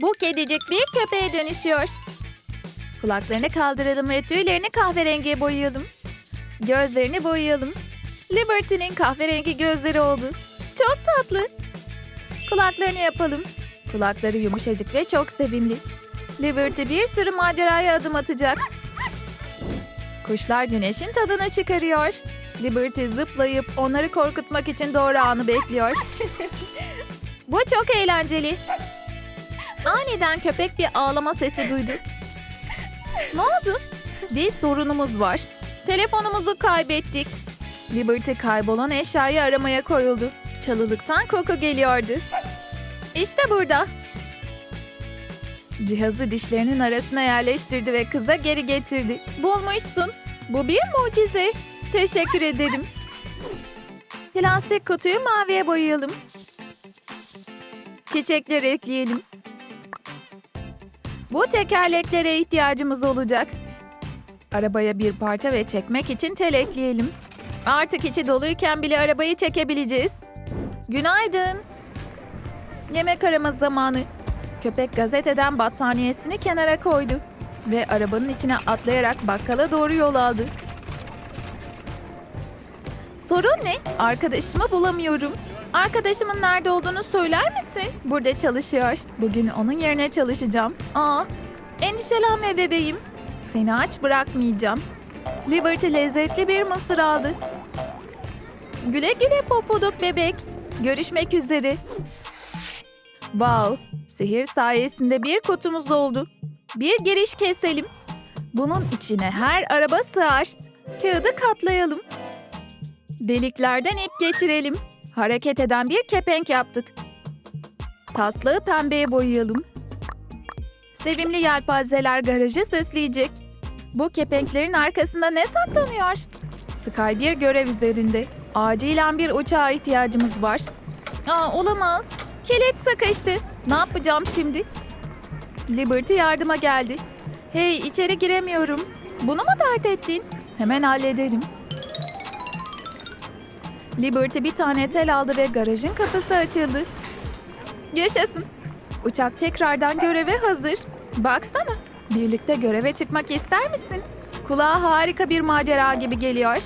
Bu kedicik bir köpeğe dönüşüyor. Kulaklarını kaldıralım ve tüylerini kahverengiye boyayalım. Gözlerini boyayalım. Liberty'nin kahverengi gözleri oldu. Çok tatlı. Kulaklarını yapalım. Kulakları yumuşacık ve çok sevimli. Liberty bir sürü maceraya adım atacak. Kuşlar güneşin tadını çıkarıyor. Liberty zıplayıp onları korkutmak için doğru anı bekliyor. Bu çok eğlenceli. Aniden köpek bir ağlama sesi duydu. Ne oldu? Bir sorunumuz var. Telefonumuzu kaybettik. Liberty kaybolan eşyayı aramaya koyuldu. Çalılıktan koku geliyordu. İşte burada. Cihazı dişlerinin arasına yerleştirdi ve kıza geri getirdi. Bulmuşsun. Bu bir mucize. Teşekkür ederim. Plastik kutuyu maviye boyayalım. Çiçekleri ekleyelim. Bu tekerleklere ihtiyacımız olacak. Arabaya bir parça ve çekmek için tel ekleyelim. Artık içi doluyken bile arabayı çekebileceğiz. Günaydın. Yemek arama zamanı. Köpek gazeteden battaniyesini kenara koydu ve arabanın içine atlayarak bakkala doğru yol aldı. Sorun ne? Arkadaşımı bulamıyorum. Arkadaşımın nerede olduğunu söyler misin? Burada çalışıyor. Bugün onun yerine çalışacağım. Aa, endişelenme bebeğim. Seni aç bırakmayacağım. Liberty lezzetli bir mısır aldı. Güle güle pofuduk bebek. Görüşmek üzere. Wow, sihir sayesinde bir kutumuz oldu. Bir giriş keselim. Bunun içine her araba sığar. Kağıdı katlayalım. Deliklerden ip geçirelim. Hareket eden bir kepenk yaptık. Taslığı pembeye boyayalım. Sevimli yelpazeler garajı süsleyecek. Bu kepenklerin arkasında ne saklanıyor? Sky bir görev üzerinde. Acilen bir uçağa ihtiyacımız var. Aa, olamaz. Kilit sıkıştı. Ne yapacağım şimdi? Liberty yardıma geldi. Hey içeri giremiyorum. Bunu mu dert ettin? Hemen hallederim. Liberty bir tane tel aldı ve garajın kapısı açıldı. Yaşasın. Uçak tekrardan göreve hazır. Baksana. Birlikte göreve çıkmak ister misin? Kulağa harika bir macera gibi geliyor.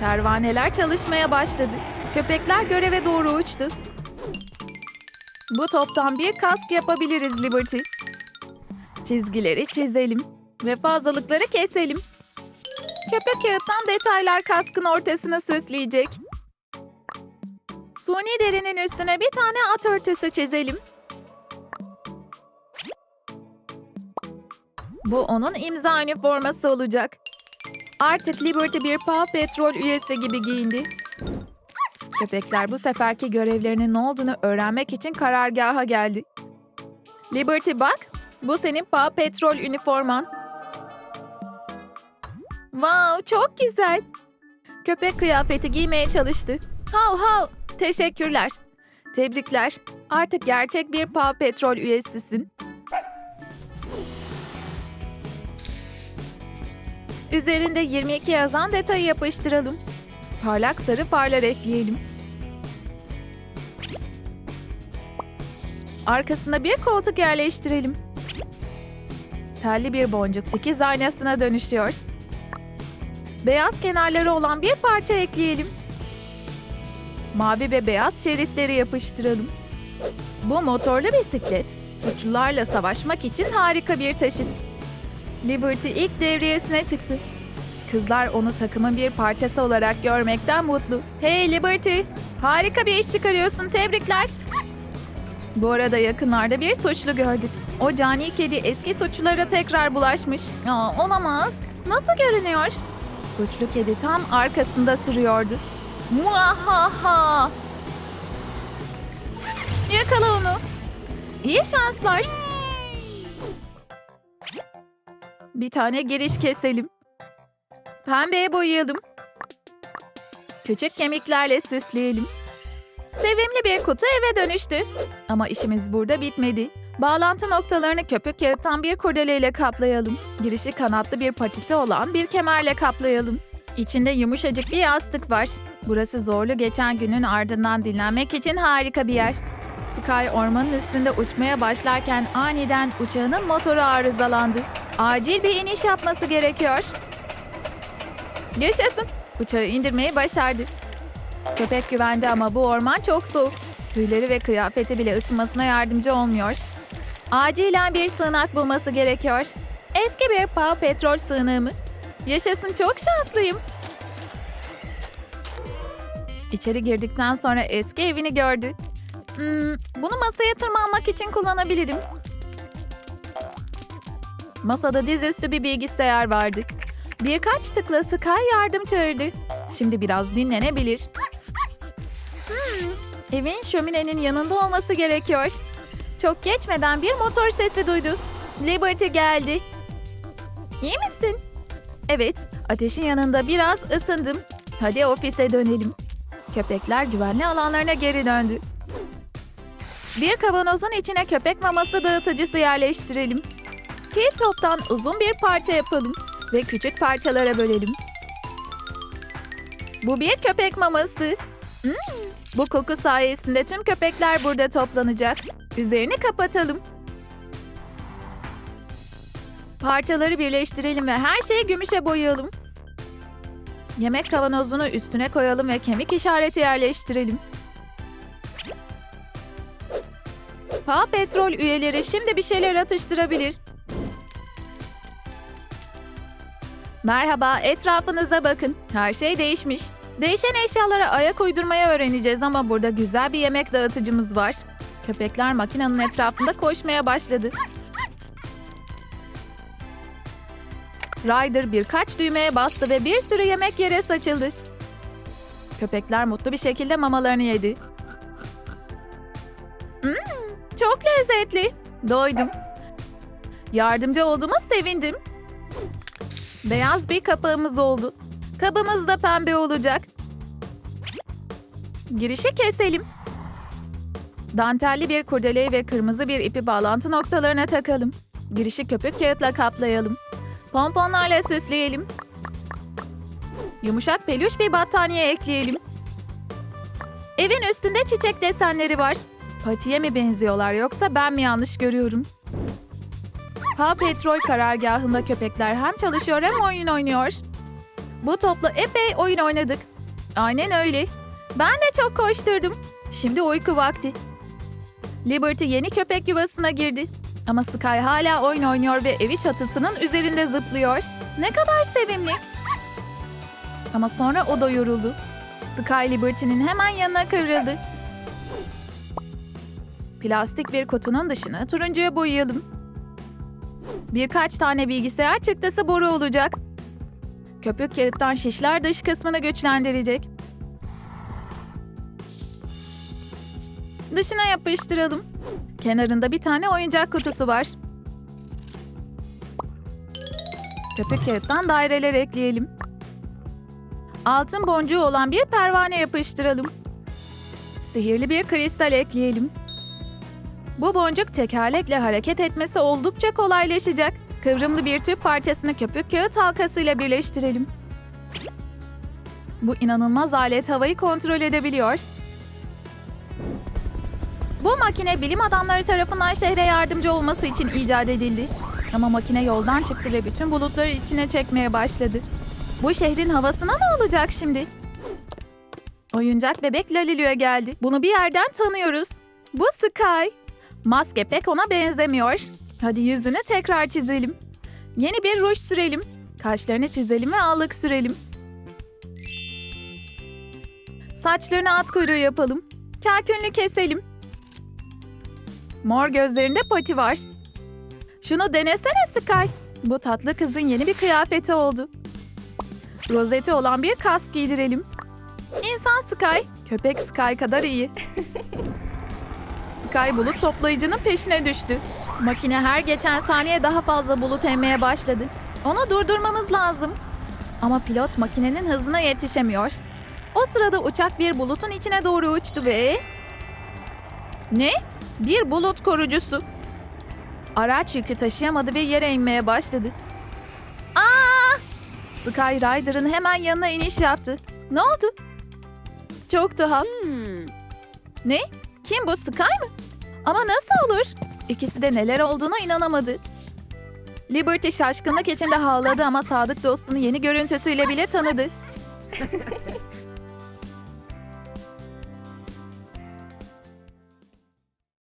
Pervaneler çalışmaya başladı. Köpekler göreve doğru uçtu. Bu toptan bir kask yapabiliriz Liberty. Çizgileri çizelim ve fazlalıkları keselim. Köpek kağıttan detaylar kaskın ortasına süsleyecek. Suni derinin üstüne bir tane at örtüsü çizelim. Bu onun imza üniforması olacak. Artık Liberty bir Paw Patrol üyesi gibi giyindi. Köpekler bu seferki görevlerinin ne olduğunu öğrenmek için karargaha geldi. Liberty bak, bu senin Paw Patrol üniforman. Wow, çok güzel. Köpek kıyafeti giymeye çalıştı. Hav hav, teşekkürler. Tebrikler. Artık gerçek bir Paw Patrol üyesisin. Üzerinde 22 yazan detayı yapıştıralım. Parlak sarı farlar ekleyelim. Arkasına bir koltuk yerleştirelim. Telli bir boncuk dikiz aynasına dönüşüyor. Beyaz kenarları olan bir parça ekleyelim. Mavi ve beyaz şeritleri yapıştıralım. Bu motorlu bisiklet, suçlularla savaşmak için harika bir taşıt. Liberty ilk devriyesine çıktı. Kızlar onu takımın bir parçası olarak görmekten mutlu. Hey Liberty, harika bir iş çıkarıyorsun, tebrikler. Bu arada yakınlarda bir suçlu gördük. O cani kedi eski suçlulara tekrar bulaşmış. Aa, olamaz. Nasıl görünüyor? Suçlu kedi tam arkasında sürüyordu. Muahaha! Yakala onu. İyi şanslar. Bir tane giriş keselim. Pembeye boyayalım. Küçük kemiklerle süsleyelim. Sevimli bir kutu eve dönüştü. Ama işimiz burada bitmedi. Bağlantı noktalarını köpük kağıttan bir kurdeleyle kaplayalım. Girişi kanatlı bir patisi olan bir kemerle kaplayalım. İçinde yumuşacık bir yastık var. Burası zorlu geçen günün ardından dinlenmek için harika bir yer. Sky ormanın üstünde uçmaya başlarken aniden uçağının motoru arızalandı. Acil bir iniş yapması gerekiyor. Yaşasın. Uçağı indirmeyi başardı. Köpek güvende ama bu orman çok soğuk. Tüyleri ve kıyafeti bile ısınmasına yardımcı olmuyor. Acilen bir sığınak bulması gerekiyor. Eski bir Paw petrol sığınağı mı? Yaşasın çok şanslıyım. İçeri girdikten sonra eski evini gördü. Hmm, bunu masaya tırmanmak için kullanabilirim. Masada dizüstü bir bilgisayar vardı. Birkaç tıkla Sky yardım çağırdı. Şimdi biraz dinlenebilir. Hmm, evin şöminenin yanında olması gerekiyor. Çok geçmeden bir motor sesi duydu. Liberty geldi. İyi misin? Evet, ateşin yanında biraz ısındım. Hadi ofise dönelim. Köpekler güvenli alanlarına geri döndü. Bir kavanozun içine köpek maması dağıtıcısı yerleştirelim. Pil toptan uzun bir parça yapalım ve küçük parçalara bölelim. Bu bir köpek maması. Hmm, bu koku sayesinde tüm köpekler burada toplanacak. Üzerini kapatalım. Parçaları birleştirelim ve her şeyi gümüşe boyayalım. Yemek kavanozunu üstüne koyalım ve kemik işareti yerleştirelim. Paw Petrol üyeleri şimdi bir şeyler atıştırabilir. Merhaba, etrafınıza bakın. Her şey değişmiş. Değişen eşyalara ayak uydurmayı öğreneceğiz ama burada güzel bir yemek dağıtıcımız var. Köpekler makinenin etrafında koşmaya başladı. Ryder birkaç düğmeye bastı ve bir sürü yemek yere saçıldı. Köpekler mutlu bir şekilde mamalarını yedi. Hmm, çok lezzetli. Doydum. Yardımcı olduğuma sevindim. Beyaz bir kapağımız oldu. Kabımız da pembe olacak. Girişi keselim. Dantelli bir kurdeleyi ve kırmızı bir ipi bağlantı noktalarına takalım. Girişi köpük kağıtla kaplayalım. Pomponlarla süsleyelim. Yumuşak peluş bir battaniye ekleyelim. Evin üstünde çiçek desenleri var. Patiye mi benziyorlar yoksa ben mi yanlış görüyorum? Paw Petrol karargahında köpekler hem çalışıyor hem oyun oynuyor. Bu topla epey oyun oynadık. Aynen öyle. Ben de çok koşturdum. Şimdi uyku vakti. Liberty yeni köpek yuvasına girdi. Ama Sky hala oyun oynuyor ve evi çatısının üzerinde zıplıyor. Ne kadar sevimli. Ama sonra o da yoruldu. Sky Liberty'nin hemen yanına kıvrıldı. Plastik bir kutunun dışını turuncuya boyayalım. Birkaç tane bilgisayar çıktısı boru olacak. Köpük kağıttan şişler dış kısmını güçlendirecek. Dışına yapıştıralım. Kenarında bir tane oyuncak kutusu var. Köpük kağıttan daireler ekleyelim. Altın boncuğu olan bir pervane yapıştıralım. Sihirli bir kristal ekleyelim. Bu boncuk tekerlekle hareket etmesi oldukça kolaylaşacak. Kıvrımlı bir tüp parçasını köpük kağıt halkasıyla birleştirelim. Bu inanılmaz alet havayı kontrol edebiliyor. Bu makine bilim adamları tarafından şehre yardımcı olması için icat edildi. Ama makine yoldan çıktı ve bütün bulutları içine çekmeye başladı. Bu şehrin havasına ne olacak şimdi? Oyuncak bebek Lalilu'ya geldi. Bunu bir yerden tanıyoruz. Bu Sky. Maske pek ona benzemiyor. Hadi yüzünü tekrar çizelim. Yeni bir ruj sürelim. Kaşlarını çizelim ve allık sürelim. Saçlarını at kuyruğu yapalım. Kalkünlü keselim. Mor gözlerinde pati var. Şunu denesene Sky. Bu tatlı kızın yeni bir kıyafeti oldu. Rozeti olan bir kask giydirelim. İnsan Sky, köpek Sky kadar iyi. Sky bulut toplayıcının peşine düştü. Makine her geçen saniye daha fazla bulut emmeye başladı. Onu durdurmamız lazım. Ama pilot makinenin hızına yetişemiyor. O sırada uçak bir bulutun içine doğru uçtu ve... Ne? Bir bulut korucusu. Araç yükü taşıyamadı ve yere inmeye başladı. Aa! Sky Rider'ın hemen yanına iniş yaptı. Ne oldu? Çok tuhaf. Ne? Kim bu Sky mı? Ama nasıl olur? İkisi de neler olduğuna inanamadı. Liberty şaşkınlık içinde havladı ama sadık dostunu yeni görüntüsüyle bile tanıdı.